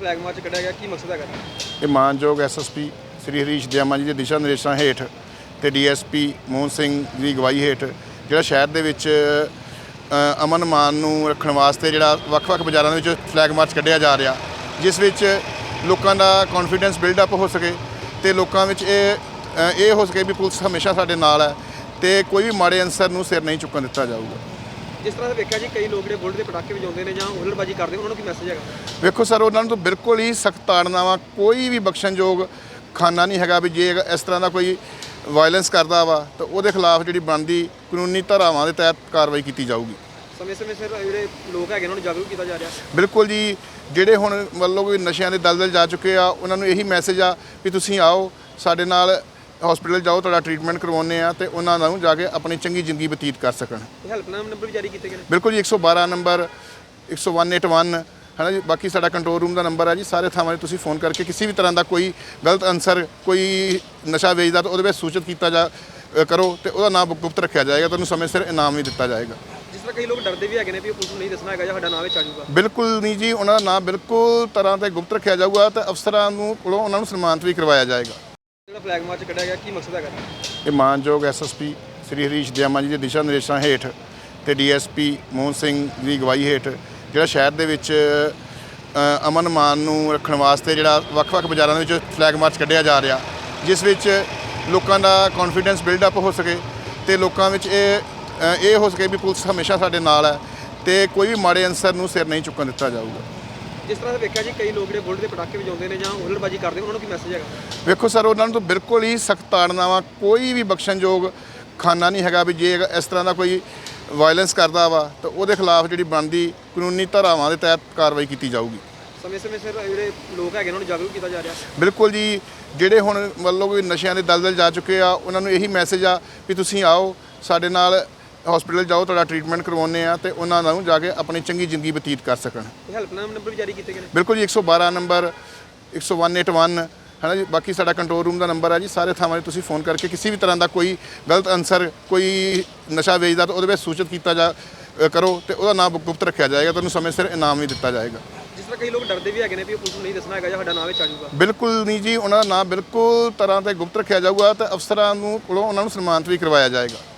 Flag March ਕੱਢਿਆ ਗਿਆ, ਕੀ ਮਕਸਦ ਹੈਗਾ? ਇਹ ਮਾਨਯੋਗ ਐਸਐਸਪੀ ਸ੍ਰੀ ਹਰੀਸ਼ ਦਿਆਮਾ ਜੀ ਦੇ ਦਿਸ਼ਾ ਨਿਰਦੇਸ਼ਾਂ ਹੇਠ ਤੇ ਡੀਐਸਪੀ ਮੋਹਨ ਸਿੰਘ ਦੀ ਅਗਵਾਈ ਹੇਠ ਜਿਹੜਾ ਸ਼ਹਿਰ ਦੇ ਵਿੱਚ ਅਮਨ ਮਾਨ ਨੂੰ ਰੱਖਣ ਵਾਸਤੇ ਜਿਹੜਾ ਵੱਖ-ਵੱਖ ਬਾਜ਼ਾਰਾਂ ਦੇ ਵਿੱਚ ਫਲੈਗ ਮਾਰਚ ਕੱਢਿਆ ਜਾ ਰਿਹਾ, ਜਿਸ ਵਿੱਚ ਲੋਕਾਂ ਦਾ ਕੌਨਫੀਡੈਂਸ ਬਿਲਡ ਅਪ ਹੋ ਸਕੇ ਤੇ ਲੋਕਾਂ ਵਿੱਚ ਇਹ ਇਹ ਹੋ ਸਕੇ ਵੀ ਪੁਲਿਸ ਹਮੇਸ਼ਾ ਸਾਡੇ ਨਾਲ ਹੈ ਤੇ ਕੋਈ ਵੀ ਮਾੜੇ ਅਨਸਰ ਨੂੰ ਸਿਰ ਨਹੀਂ ਚੁੱਕਣ ਦਿੱਤਾ ਜਾਊਗਾ। ਜਿਸ ਤਰ੍ਹਾਂ ਦਾ ਵੇਖਿਆ ਜੀ ਕਈ ਲੋਕ ਜਿਹੜੇ ਬੁਲਟ ਦੇ ਪਟਾਕੇ ਵਜਾਉਂਦੇ ਨੇ ਜਾਂ ਹੁੱਲੜਬਾਜੀ ਕਰਦੇ ਉਹਨਾਂ ਨੂੰ ਕੀ ਮੈਸੇਜ ਹੈਗਾ? ਵੇਖੋ ਸਰ ਉਹਨਾਂ ਨੂੰ ਤਾਂ ਬਿਲਕੁਲ ਹੀ ਸਖਤ ਤਾੜਨਾਵਾ ਕੋਈ ਵੀ ਬਖਸ਼ਣਯੋਗ ਖਾਨਾ ਨਹੀਂ ਹੈਗਾ ਵੀ ਜੇ ਇਸ ਤਰ੍ਹਾਂ ਦਾ ਕੋਈ ਵਾਇਲੈਂਸ ਕਰਦਾ ਵਾ ਤਾਂ ਉਹਦੇ ਖਿਲਾਫ ਜਿਹੜੀ ਬਣਦੀ ਕਾਨੂੰਨੀ ਧਾਰਾਵਾਂ ਦੇ ਤਹਿਤ ਕਾਰਵਾਈ ਕੀਤੀ ਜਾਊਗੀ। ਸਮੇਂ-ਸਮੇਂ ਸਿਰ ਜਿਹੜੇ ਲੋਕ ਹੈਗੇ ਉਹਨਾਂ ਨੂੰ ਜਾਗਰੂਕ ਕੀਤਾ ਜਾ ਰਿਹਾ। ਬਿਲਕੁਲ ਜੀ ਜਿਹੜੇ ਹੁਣ ਮਤਲਬ ਕੋਈ ਨਸ਼ਿਆਂ ਦੇ ਦਲਦਲ ਜਾ ਚੁੱਕੇ ਆ ਉਹਨਾਂ ਨੂੰ ਇਹੀ ਮੈਸੇਜ ਆ ਵੀ ਤੁਸੀਂ ਆਓ ਸਾਡੇ ਨਾਲ ਹਸਪੀਟਲ ਜਾਓ ਤੁਹਾਡਾ ਟ੍ਰੀਟਮੈਂਟ ਕਰਵਾਉਂਦੇ ਆ ਤੇ ਉਹਨਾਂ ਨੂੰ ਜਾ ਕੇ ਆਪਣੀ ਚੰਗੀ ਜ਼ਿੰਦਗੀ ਬਤੀਤ ਕਰ ਸਕਣ। ਹੈਲਪਲਾਈਨ ਨੰਬਰ ਵੀ ਜਾਰੀ ਕੀਤੇ ਗਏ ਨੇ। ਬਿਲਕੁਲ ਜੀ 112 ਨੰਬਰ 10181 ਹੈ ਨਾ ਜੀ? ਬਾਕੀ ਸਾਡਾ ਕੰਟਰੋਲ ਰੂਮ ਦਾ ਨੰਬਰ ਹੈ ਜੀ ਸਾਰੇ ਥਾਵਾਂ 'ਤੇ ਤੁਸੀਂ ਫੋਨ ਕਰਕੇ ਕਿਸੇ ਵੀ ਤਰ੍ਹਾਂ ਦਾ ਕੋਈ ਗਲਤ ਅਨਸਰ ਕੋਈ ਨਸ਼ਾ ਵੇਚਦਾ ਤਾਂ ਉਹਦੇ ਵਿੱਚ ਸੂਚਿਤ ਕੀਤਾ ਜਾ ਕਰੋ ਤੇ ਉਹਦਾ ਨਾਮ ਗੁਪਤ ਰੱਖਿਆ ਜਾਏਗਾ ਤੁਹਾਨੂੰ ਸਮੇਂ ਸਿਰ ਇਨਾਮ ਵੀ ਦਿੱਤਾ ਜਾਏਗਾ। ਜਿਸ ਤਰ੍ਹਾਂ ਕਈ ਲੋਕ ਡਰਦੇ ਵੀ ਹੈਗੇ ਨੇ ਵੀ ਉਹ ਪੁਲਿਸ ਨੂੰ ਨਹੀਂ ਦੱਸਣਾ ਹੈਗਾ ਜਾਂ ਸਾਡਾ ਨਾਮ ਵਿੱਚ ਆ ਜਾਊਗਾ। ਬਿਲਕੁਲ ਨਹੀਂ ਜੀ ਉਹਨਾਂ ਦਾ ਨਾਮ ਬਿਲਕੁਲ ਤਰ੍ਹਾਂ ਤੇ ਗੁਪਤ ਰੱਖਿਆ ਜਾਊਗਾ ਤੇ ਅਫਸਰਾਂ ਨੂੰ ਕੋਲੋਂ ਉਹਨਾਂ ਨੂੰ ਸਨਮਾਨਿਤ ਵੀ ਕਰਵਾਇਆ ਜਾਏਗਾ। ਜਿਹੜਾ ਫਲੈਗ ਮਾਰਚ ਕੱਢਿਆ ਗਿਆ? ਕੀ ਮਕਸਦ ਹੈਗਾ? ਇਹ ਮਾਨਯੋਗ ਐਸਐਸਪੀ ਸ੍ਰੀ ਹਰੀਸ਼ ਦਿਆਮਾ ਜੀ ਦੇ ਦਿਸ਼ਾ ਨਿਰਦੇਸ਼ਾਂ ਹੇਠ ਤੇ ਡੀਐਸਪੀ ਮੋਹਨ ਸਿੰਘ ਦੀ ਅਗਵਾਈ ਹੇਠ ਜਿਹੜਾ ਸ਼ਹਿਰ ਦੇ ਵਿੱਚ ਅਮਨ ਮਾਨ ਨੂੰ ਰੱਖਣ ਵਾਸਤੇ ਜਿਹੜਾ ਵੱਖ-ਵੱਖ ਬਾਜ਼ਾਰਾਂ ਦੇ ਵਿੱਚ ਫਲੈਗ ਮਾਰਚ ਕੱਢਿਆ ਜਾ ਰਿਹਾ, ਜਿਸ ਵਿੱਚ ਲੋਕਾਂ ਦਾ ਕੌਨਫੀਡੈਂਸ ਬਿਲਡ ਅਪ ਹੋ ਸਕੇ ਤੇ ਲੋਕਾਂ ਵਿੱਚ ਇਹ ਇਹ ਹੋ ਸਕੇ ਵੀ ਪੁਲਿਸ ਹਮੇਸ਼ਾ ਸਾਡੇ ਨਾਲ ਹੈ ਤੇ ਕੋਈ ਵੀ ਮਾੜੇ ਅਨਸਰ ਨੂੰ ਸਿਰ ਨਹੀਂ ਚੁੱਕਣ ਦਿੱਤਾ ਜਾਊਗਾ। ਜਿਸ ਤਰ੍ਹਾਂ ਦਾ ਵੇਖਿਆ ਜੀ ਕਈ ਲੋਕ ਜਿਹੜੇ ਬੁਲਟ ਦੇ ਪਟਾਕੇ ਵਜਾਉਂਦੇ ਨੇ ਜਾਂ ਹੁੱਲੜਬਾਜੀ ਕਰਦੇ ਉਹਨਾਂ ਨੂੰ ਕੀ ਮੈਸੇਜ ਹੈਗਾ? ਵੇਖੋ ਸਰ ਉਹਨਾਂ ਨੂੰ ਤਾਂ ਬਿਲਕੁਲ ਹੀ ਸਖਤ ਤਾੜਨਾਵਾ ਕੋਈ ਵੀ ਬਖਸ਼ਣਯੋਗ ਖਾਨਾ ਨਹੀਂ ਹੈਗਾ ਵੀ ਜੇ ਇਸ ਤਰ੍ਹਾਂ ਦਾ ਕੋਈ ਵਾਇਲੈਂਸ ਕਰਦਾ ਵਾ ਤਾਂ ਉਹਦੇ ਖਿਲਾਫ ਜਿਹੜੀ ਬਣਦੀ ਕਾਨੂੰਨੀ ਧਾਰਾਵਾਂ ਦੇ ਤਹਿਤ ਕਾਰਵਾਈ ਕੀਤੀ ਜਾਊਗੀ। ਸਮੇਂ-ਸਮੇਂ ਸਿਰ ਜਿਹੜੇ ਲੋਕ ਹੈਗੇ ਉਹਨਾਂ ਨੂੰ ਜਾਗਰੂਕ ਕੀਤਾ ਜਾ ਰਿਹਾ। ਬਿਲਕੁਲ ਜੀ ਜਿਹੜੇ ਹੁਣ ਮਤਲਬ ਨਸ਼ਿਆਂ ਦੇ ਦਲਦਲ ਜਾ ਚੁੱਕੇ ਆ ਉਹਨਾਂ ਨੂੰ ਇਹੀ ਮੈਸੇਜ ਆ ਵੀ ਤੁਸੀਂ ਆਓ ਸਾਡੇ ਨਾਲ ਹਸਪੀਟਲ ਜਾਓ ਤੁਹਾਡਾ ਟ੍ਰੀਟਮੈਂਟ ਕਰਵਾਉਂਦੇ ਆ ਤੇ ਉਹਨਾਂ ਨੂੰ ਜਾ ਕੇ ਆਪਣੀ ਚੰਗੀ ਜ਼ਿੰਦਗੀ ਬਤੀਤ ਕਰ ਸਕਣ। ਹੈਲਪਲਾਈਨ ਨੰਬਰ ਵੀ ਜਾਰੀ ਕੀਤੇ ਗਏ ਨੇ। ਬਿਲਕੁਲ ਜੀ 112 ਨੰਬਰ 10181 ਹੈ ਨਾ ਜੀ? ਬਾਕੀ ਸਾਡਾ ਕੰਟਰੋਲ ਰੂਮ ਦਾ ਨੰਬਰ ਹੈ ਜੀ ਸਾਰੇ ਥਾਵਾਂ 'ਤੇ ਤੁਸੀਂ ਫੋਨ ਕਰਕੇ ਕਿਸੇ ਵੀ ਤਰ੍ਹਾਂ ਦਾ ਕੋਈ ਗਲਤ ਅਨਸਰ ਕੋਈ ਨਸ਼ਾ ਵੇਚਦਾ ਤਾਂ ਉਹਦੇ ਵਿੱਚ ਸੂਚਿਤ ਕੀਤਾ ਜਾ ਅ, ਕਰੋ ਤੇ ਉਹਦਾ ਨਾਮ ਗੁਪਤ ਰੱਖਿਆ ਜਾਏਗਾ ਤੁਹਾਨੂੰ ਸਮੇਂ ਸਿਰ ਇਨਾਮ ਵੀ ਦਿੱਤਾ ਜਾਏਗਾ। ਜਿਸ ਤਰ੍ਹਾਂ ਕਈ ਲੋਕ ਡਰਦੇ ਵੀ ਹੈਗੇ ਨੇ ਵੀ ਉਹ ਪੁਲਿਸ ਨੂੰ ਨਹੀਂ ਦੱਸਣਾ ਹੈਗਾ ਜਾਂ ਸਾਡਾ ਨਾਮ ਵਿੱਚ ਆ ਜਾਊਗਾ। ਬਿਲਕੁਲ ਨਹੀਂ ਜੀ ਉਹਨਾਂ ਦਾ ਨਾਮ ਬਿਲਕੁਲ ਤਰ੍ਹਾਂ ਤੇ ਗੁਪਤ ਰੱਖਿਆ ਜਾਊਗਾ ਤੇ ਅਫਸਰਾਂ ਨੂੰ ਕੋਲੋਂ ਉਹਨਾਂ ਨੂੰ ਸਨਮਾਨਿਤ ਵੀ ਕਰਵਾਇਆ ਜਾਏਗਾ।